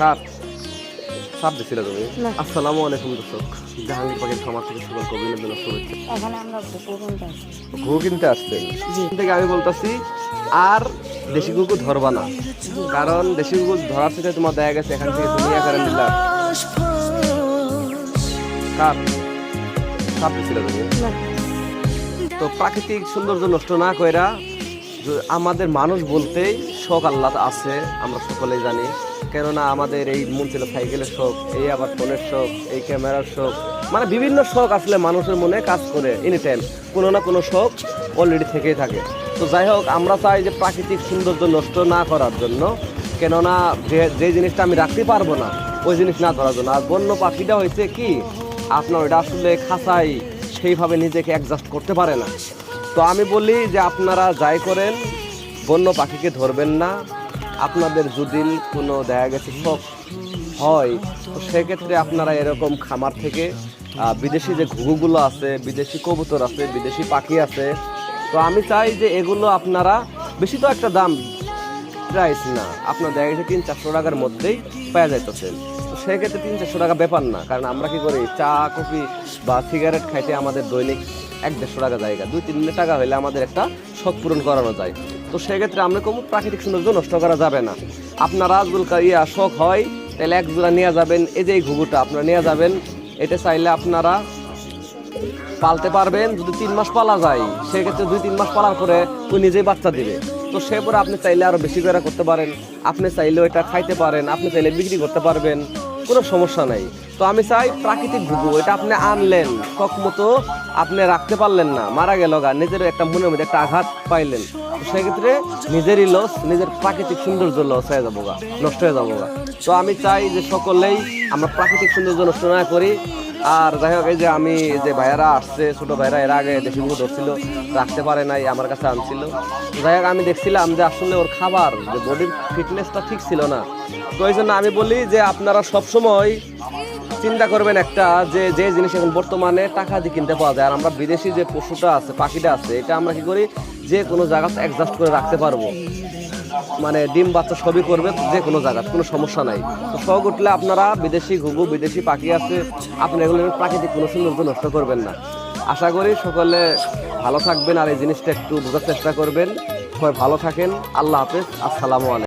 কার? দিছিল তুমি না। আসসালামু আলাইকুম দর্শক। জাহাঙ্গীর পাখির খামার থেকে সকল অভিনন্দন শুভেচ্ছা এখানে আমরা ঘু কিনতে আসছেন থেকে আমি বলতেছি আর দেশি কুকুর ধরবা না। কারণ দেশি কুকুর ধরার থেকে তোমার দেখা গেছে এখান থেকে তুমি এখানে নিলা। কার? সাপ দিছিল তুমি তো প্রাকৃতিক সৌন্দর্য নষ্ট না কইরা আমাদের মানুষ বলতেই শখ আল্লাহ আছে, আমরা সকলেই জানি। কেননা আমাদের এই মন ছিল সাইকেলের শখ, এই আবার ফোনের শখ, এই ক্যামেরার শখ মানে বিভিন্ন শখ আসলে মানুষের মনে কাজ করে এনি টাইম কোনো না কোনো শখ অলরেডি থেকেই থাকে। তো যাই হোক, আমরা চাই যে প্রাকৃতিক সৌন্দর্য নষ্ট না করার জন্য, কেননা যে যে জিনিসটা আমি রাখতে পারব না, ওই জিনিস না ধরার জন্য। আর বন্য পাখিটা হয়েছে কি, আপনার ওইটা আসলে খাঁচাই সেইভাবে নিজেকে অ্যাডজাস্ট করতে পারে না। তো আমি বলি যে আপনারা যাই করেন বন্য পাখিকে ধরবেন না। আপনাদের যদি কোনো দেখা গেছে শখ হয়, তো সেক্ষেত্রে আপনারা এরকম খামার থেকে বিদেশি যে ঘুঘুগুলো আছে, বিদেশি কবুতর আছে, বিদেশি পাখি আছে, তো আমি চাই যে এগুলো আপনারা বেশি তো একটা দাম প্রাইস না, আপনার দেখা গেছে তিন, চারশো টাকার মধ্যেই পাওয়া যাইতেছেন তো সেক্ষেত্রে তিন, চারশো টাকা ব্যাপার না, কারণ আমরা কি করি, চা, কফি বা সিগারেট খাইতে আমাদের দৈনিক এক, দেড়শো টাকা জায়গা, দুই, তিন টাকা হলে আমাদের একটা শখ পূরণ করানো যায়। তো সেক্ষেত্রে আমরা কোনো প্রাকৃতিক সৌন্দর্য নষ্ট করা যাবে না। আপনারা আজগুল ইয়া শখ হয়, তাহলে এক জোড়া নিয়ে যাবেন, এই যে এই ঘুঘুটা আপনারা নিয়ে যাবেন, এটা চাইলে আপনারা পালতে পারবেন, যদি তিন মাস পালা যায়, সেক্ষেত্রে দুই তিন মাস পালার পরে ওই নিজেই বাচ্চা দিবে। তো সে পরে আপনি চাইলে আরও বেশি করে করতে পারেন, আপনি চাইলে ওইটা খাইতে পারেন, আপনি চাইলে বিক্রি করতে পারবেন, কোনো সমস্যা নাই। তো আমি চাই প্রাকৃতিক ঘুঘু এটা আপনি আনলেন। শখ মতো আপনি রাখতে পারলেন না, মারা গেল গা নিজের একটা মনের মধ্যে একটা আঘাত পাইলেন। সেক্ষেত্রে নিজেরই লস নিজের প্রাকৃতিক সৌন্দর্য লস হয়ে যাব গা, নষ্ট হয়ে যাব গা। তো আমি চাই যে সকলেই আমরা প্রাকৃতিক সৌন্দর্য নষ্ট না করি। আর যাই হোক, এই যে আমি যে ভাইয়ারা আসছে, ছোটো ভাইরা এর আগে দেশি মুখ ধরছিল, রাখতে পারে নাই, আমার কাছে আনছিল। যাই হোক, আমি দেখছিলাম যে আসলে ওর খাবার, যে বডির ফিটনেসটা ঠিক ছিল না। তো এই জন্য আমি বলি যে আপনারা সবসময় চিন্তা করবেন একটা যে যে জিনিস এখন বর্তমানে টাকা দিয়ে কিনতে পাওয়া যায়, আর আমরা বিদেশি যে পশুটা আছে, পাখিটা আছে, এটা আমরা কি করি, যে কোনো জায়গাতে অ্যাডজাস্ট করে রাখতে পারব। মানে ডিম বাচ্চা সবই করবে যে কোনো জায়গা কোনো সমস্যা নাই। তো শখ উঠলে আপনারা বিদেশি ঘুঘু, বিদেশি পাখি আছে আপনি এগুলো প্রাকৃতিক কোনো সৌন্দর্য নষ্ট করবেন না। আশা করি সকলে ভালো থাকবেন, আর এই জিনিসটা একটু বোঝার চেষ্টা করবেন। সবাই ভালো থাকেন, আল্লাহ হাফেজ, আসসালামু আলাইকুম।